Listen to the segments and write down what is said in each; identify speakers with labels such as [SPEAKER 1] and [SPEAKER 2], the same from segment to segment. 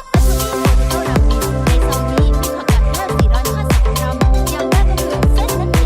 [SPEAKER 1] ส้นนั่นเองเวลากินแป้งมันฝรั่งทอดกับแป้งทอดทั่วไป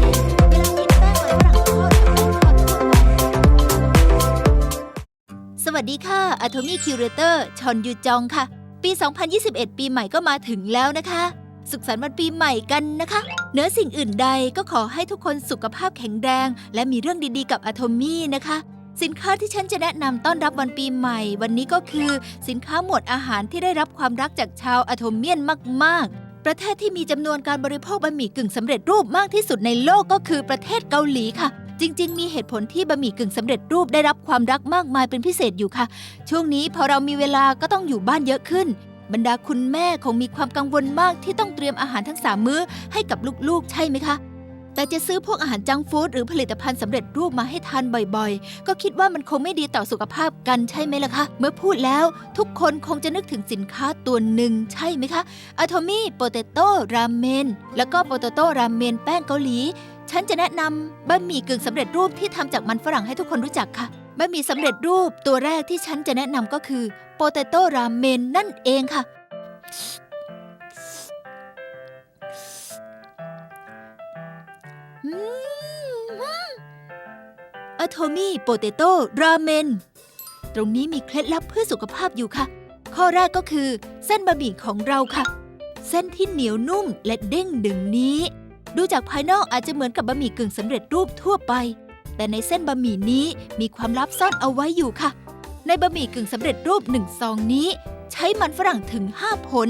[SPEAKER 1] สวัสดีค่ะอะโทมี่คิวเรเตอร์ชอนยูจองค่ะ ปี 2021 ปีใหม่ก็มาถึงแล้วนะคะ สุขสันต์วันปีใหม่กันนะคะ เหนือสิ่งอื่นใดก็ขอให้ทุกคนสุขภาพแข็งแรง และมีเรื่องดีๆกับอะโทมี่นะคะ สินค้าที่ฉันจะแนะนำต้อนรับวันปีใหม่ วันนี้ก็คือ สินค้าหมวดอาหารที่ได้รับความรักจากชาวอะโทเมียนมาก ๆ ประเทศที่มีจำนวนการบริโภคบะหมี่กึ่งสำเร็จรูปมากที่สุดในโลกก็คือประเทศเกาหลีค่ะ จริง ๆ มีเหตุผลที่บะหมี่กึ่งสำเร็จรูปได้รับความรักมากมายเป็นพิเศษอยู่ค่ะ ช่วงนี้พอเรามีเวลาก็ต้องอยู่บ้านเยอะขึ้น บรรดาคุณแม่คงมีความกังวลมากที่ต้องเตรียมอาหารทั้งสามมื้อให้กับลูกๆ ใช่ไหมคะ แต่จะซื้อพวกอาหารจังฟู้ดหรือผลิตภัณฑ์สำเร็จรูปมาให้ทานบ่อยๆ ก็คิดว่ามันคงไม่ดีต่อสุขภาพกันใช่ไหมล่ะคะ เมื่อพูดแล้วทุกคนคงจะนึกถึงสินค้าตัวหนึ่งใช่ไหมคะอะโทมี่โปเตโต้ราเมนแล้วก็โปเตโต้ราเมนแป้งเกาหลี ฉันจะแนะนำบะหมี่กึ่งสำเร็จรูปที่ทำจากมันฝรั่งให้ทุกคนรู้จักค่ะบะหมี่สำเร็จรูปตัวแรกที่ฉันจะแนะนำก็คือโปเตโต้ราเมนนั่นเองค่ะ อะโทมี่โปเตโต้ราเมน ตรงนี้มีเคล็ดลับเพื่อสุขภาพอยู่ค่ะ ข้อแรกก็คือเส้นบะหมี่ของเราค่ะ เส้นที่เหนียวนุ่มและเด้งดึงนี้ ดูจากภายนอกอาจจะเหมือนกับบะหมี่กึ่งสำเร็จรูปทั่วไป แต่ในเส้นบะหมี่นี้มีความลับซ่อนเอาไว้อยู่ค่ะ ในบะหมี่กึ่งสำเร็จรูปหนึ่งซองนี้ ใช้มันฝรั่งถึง 5 ผล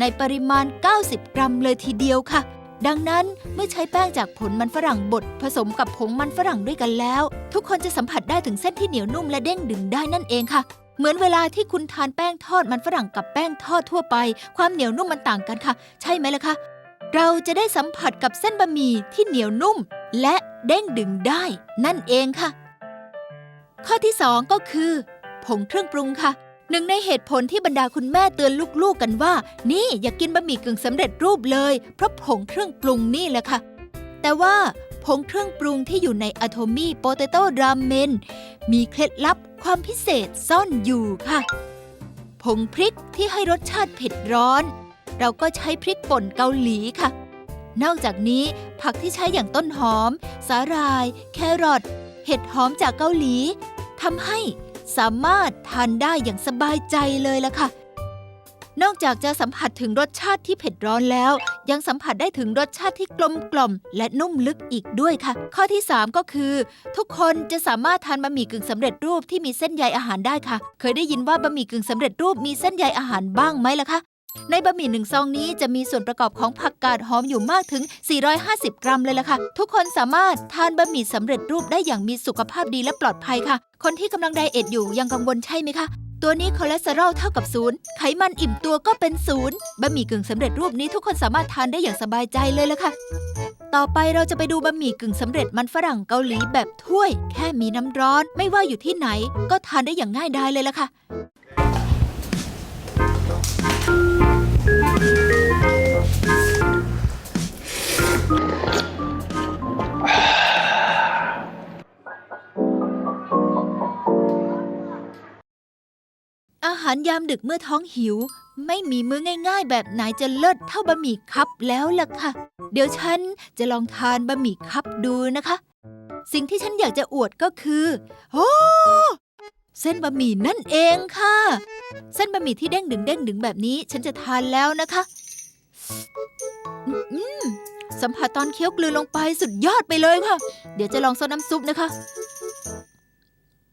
[SPEAKER 1] ในปริมาณ 90 กรัมเลยทีเดียวค่ะ ดังนั้นเมื่อใช้แป้งจากผลมันฝรั่งบดผสมกับผงมันฝรั่งด้วยกันแล้ว ทุกคนจะสัมผัสได้ถึงเส้นที่เหนียวนุ่มและเด้งดึงได้นั่นเองค่ะ เหมือนเวลาที่คุณทานแป้งทอดมันฝรั่งกับแป้งทอดทั่วไป ความเหนียวนุ่มมันต่างกันค่ะ ใช่ไหมล่ะคะเราจะได้สัมผัสกับเส้นบะหมี่ที่เหนียวนุ่ม และเด้งดึงได้ นั่นเองค่ะ ข้อที่ 2 ก็คือ ผงเครื่องปรุงค่ะ หนึ่งในเหตุผลที่บรรดาคุณแม่เตือนลูกๆกันว่า นี่อย่ากกินบะหมี่กึ่งสำเร็จรูปเลย เพราะผงเครื่องปรุงนี่แหละค่ะ แต่ว่าผงเครื่องปรุงที่อยู่ในอะโทมี่โปเตโต้รามเมนมีเคล็ดลับความพิเศษซ่อนอยู่ค่ะ ผงพริกที่ให้รสชาติเผ็ดร้อน เราก็ใช้พริกป่นเกาหลีค่ะ นอกจากนี้ผักที่ใช้อย่างต้นหอม สาหร่าย แครอทเห็ดหอมจากเกาหลีทำให้ สามารถทานได้อย่างสบายใจเลยล่ะค่ะ นอกจากจะสัมผัสถึงรสชาติที่เผ็ดร้อนแล้ว ยังสัมผัสได้ถึงรสชาติที่กลมกล่อม และนุ่มลึกอีกด้วยค่ะ ข้อที่ 3 ก็คือ ทุกคนจะสามารถทานบะหมี่กึ่งสำเร็จรูปที่มีเส้นใยอาหารได้ค่ะ เคยได้ยินว่าบะหมี่กึ่งสำเร็จรูปมีเส้นใยอาหารบ้างไหมล่ะคะ ในบะหมี่หนึ่งซองนี้จะมีส่วนประกอบของผักกาดหอมอยู่มากถึง 450 กรัมเลยล่ะค่ะ ทุกคนสามารถทานบะหมี่สำเร็จรูปได้อย่างมีสุขภาพดีและปลอดภัยค่ะ คนที่กำลังไดเอทอยู่ยังกังวลใช่ไหมคะตัวนี้คอเลสเตอรอลเท่ากับศูนย์ไขมันอิ่มตัวก็เป็นศูนย์บะหมี่กึ่งสำเร็จรูปนี้ทุกคนสามารถทานได้อย่างสบายใจเลยล่ะค่ะ ต่อไปเราจะไปดูบะหมี่กึ่งสำเร็จมันฝรั่งเกาหลีแบบถ้วย แค่มีน้ำร้อนไม่ว่าอยู่ที่ไหน ก็ทานได้อย่างง่ายดายเลยล่ะค่ะารยามดึกเมื่อท้องหิว ไม่มีมื้อง่ายๆ แบบไหนจะเลิศเท่าบะหมี่คัพแล้วล่ะค่ะ เดี๋ยวฉันจะลองทานบะหมี่คัพดูนะคะ สิ่งที่ฉันอยากจะอวดก็คือโอ้เส้นบะหมี่นั่นเองค่ะ เส้นบะหมี่ที่เด้งดึงเด้งดึงแบบนี้ฉันจะทานแล้วนะคะอืมอืมสัมผัสตอนเคี้ยวกลืนลงไปสุดยอดไปเลยค่ะ เดี๋ยวจะลองซดน้ำซุปนะคะ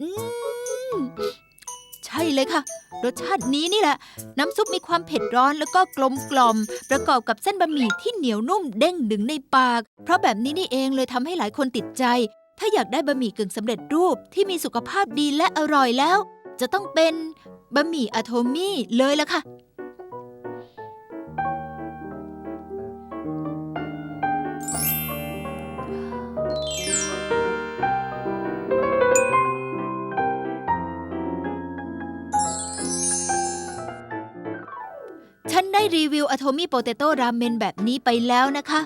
[SPEAKER 1] อืม ช่เลยค่ะ รสชาตินี้นี่แหละ น้ำซุปมีความเผ็ดร้อนแล้วก็กลมกล่อม ประกอบกับเส้นบะหมี่ที่เหนียวนุ่มเด้งดึงในปาก เพราะแบบนี้นี่เองเลยทำให้หลายคนติดใจ ถ้าอยากได้บะหมี่กึ่งสำเร็จรูปที่มีสุขภาพดีและอร่อยแล้ว จะต้องเป็นบะหมี่อะโทมี่เลยละค่ะ ได้รีวิวอะโทมี่โปเตโต้ราเมนแบบนี้ไปแล้วนะคะ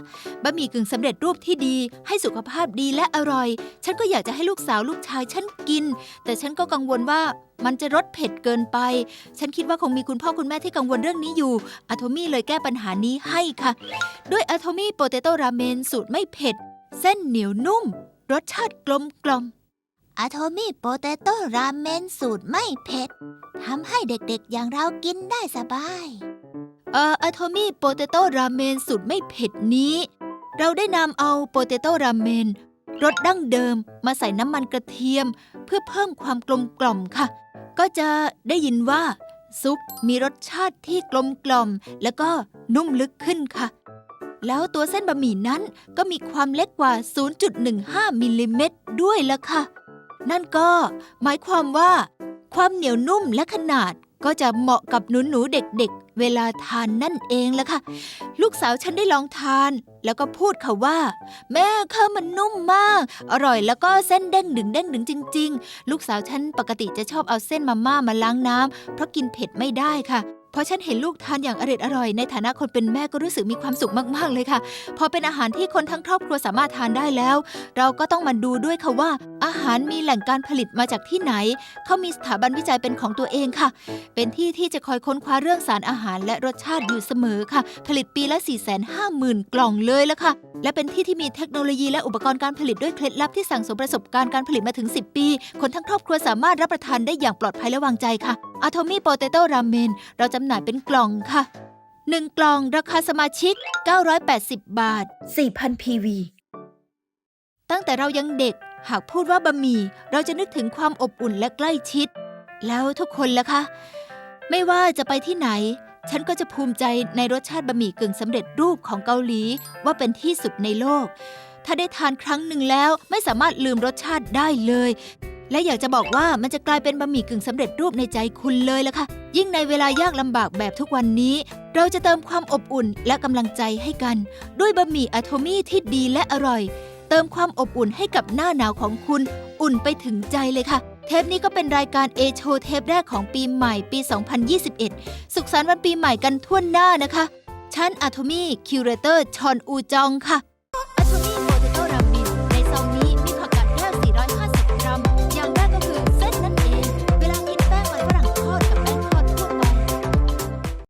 [SPEAKER 1] บะหมี่กึ่งสำเร็จรูปที่ดี ให้สุขภาพดีและอร่อย ฉันก็อยากจะให้ลูกสาวลูกชายฉันกิน แต่ฉันก็กังวลว่ามันจะรสเผ็ดเกินไป ฉันคิดว่าคงมีคุณพ่อคุณแม่ที่กังวลเรื่องนี้อยู่อะโทมี่เลยแก้ปัญหานี้ให้ค่ะ ด้วยอะโทมี่โปเตโต้ราเมนสูตรไม่เผ็ด เส้นเหนียวนุ่ม รสชาติกลมกล่อม
[SPEAKER 2] อะโทมี่โปเตโต้ราเมนสูตรไม่เผ็ดทำให้เด็กๆอย่างเรากินได้สบาย
[SPEAKER 1] เอ่ออะโทมี่โปเตโต้ราเมนสูตรไม่เผ็ดนี้ เราได้นำเอาโปเตโต้ราเมนรสดั้งเดิมมาใส่น้ำมันกระเทียม เพื่อเพิ่มความกลมกล่อมค่ะ ก็จะได้ยินว่า ซุปมีรสชาติที่กลมกล่อม แล้วก็นุ่มลึกขึ้นค่ะ แล้วตัวเส้นบะหมี่นั้นก็มีความเล็กกว่า 0.15 มิลลิเมตรด้วยละค่ะ นั่นก็หมายความว่า ความเหนียวนุ่มและขนาดก็จะเหมาะกับหนูหนูเด็ก เวลาทานนั่นเองละค่ะ ลูกสาวฉันได้ลองทาน แล้วก็พูดค่ะว่า แม่ข้าวมันนุ่มมาก อร่อยแล้วก็เส้นเด้งดึงเด้งดึงจริง ๆ ลูกสาวฉันปกติจะชอบเอาเส้นมาม่ามาล้างน้ำเพราะกินเผ็ดไม่ได้ค่ะ พอฉันเห็นลูกทานอย่างอร่อยอร่อย ในฐานะคนเป็นแม่ก็รู้สึกมีความสุขมากๆเลยค่ะ พอเป็นอาหารที่คนทั้งครอบครัวสามารถทานได้แล้ว เราก็ต้องมาดูด้วยค่ะว่า อาหารมีแหล่งการผลิตมาจากที่ไหน เขามีสถาบันวิจัยเป็นของตัวเองค่ะ เป็นที่ที่จะคอยค้นคว้าเรื่องสารอาหารและรสชาติอยู่เสมอค่ะ ผลิตปีละ 4 5 0 0 0 0 กล่องเลยละค่ะ และเป็นที่ที่มีเทคโนโลยีและอุปกรณ์การผลิตด้วยเคล็ดลับที่สั่งสมประสบการณ์การผลิตมาถึง 10 ปี คนทั้งครอบครัวสามารถรับประทานได้อย่างปลอดภัยและวางใจค่ะ อะโทมี่โปเตโต้ราเมนเราจำหน่ายเป็นกล่องค่ะ 1 กล่องราคาสมาชิก 980 บาท 4,000 PV ตั้งแต่เรายังเด็ก หากพูดว่าบะหมี่เราจะนึกถึงความอบอุ่นและใกล้ชิด แล้วทุกคนล่ะคะ ไม่ว่าจะไปที่ไหน ฉันก็จะภูมิใจในรสชาติบะหมี่กึ่งสำเร็จรูปของเกาหลีว่าเป็นที่สุดในโลก ถ้าได้ทานครั้งหนึ่งแล้วไม่สามารถลืมรสชาติได้เลย และอยากจะบอกว่ามันจะกลายเป็นบะหมี่กึ่งสำเร็จรูปในใจคุณเลยล่ะค่ะ ยิ่งในเวลายากลำบากแบบทุกวันนี้ เราจะเติมความอบอุ่นและกำลังใจให้กัน ด้วยบะหมี่อะโทมี่ที่ดีและอร่อย เติมความอบอุ่นให้กับหน้าหนาวของคุณ อุ่นไปถึงใจเลยค่ะ เทปนี้ก็เป็นรายการเอโชเทปแรกของปีใหม่ปี 2021 สุขสันต์วันปีใหม่กันทั่วหน้านะคะฉันอะโทมี่คิวเรเตอร์ชอนอูจองค่ะ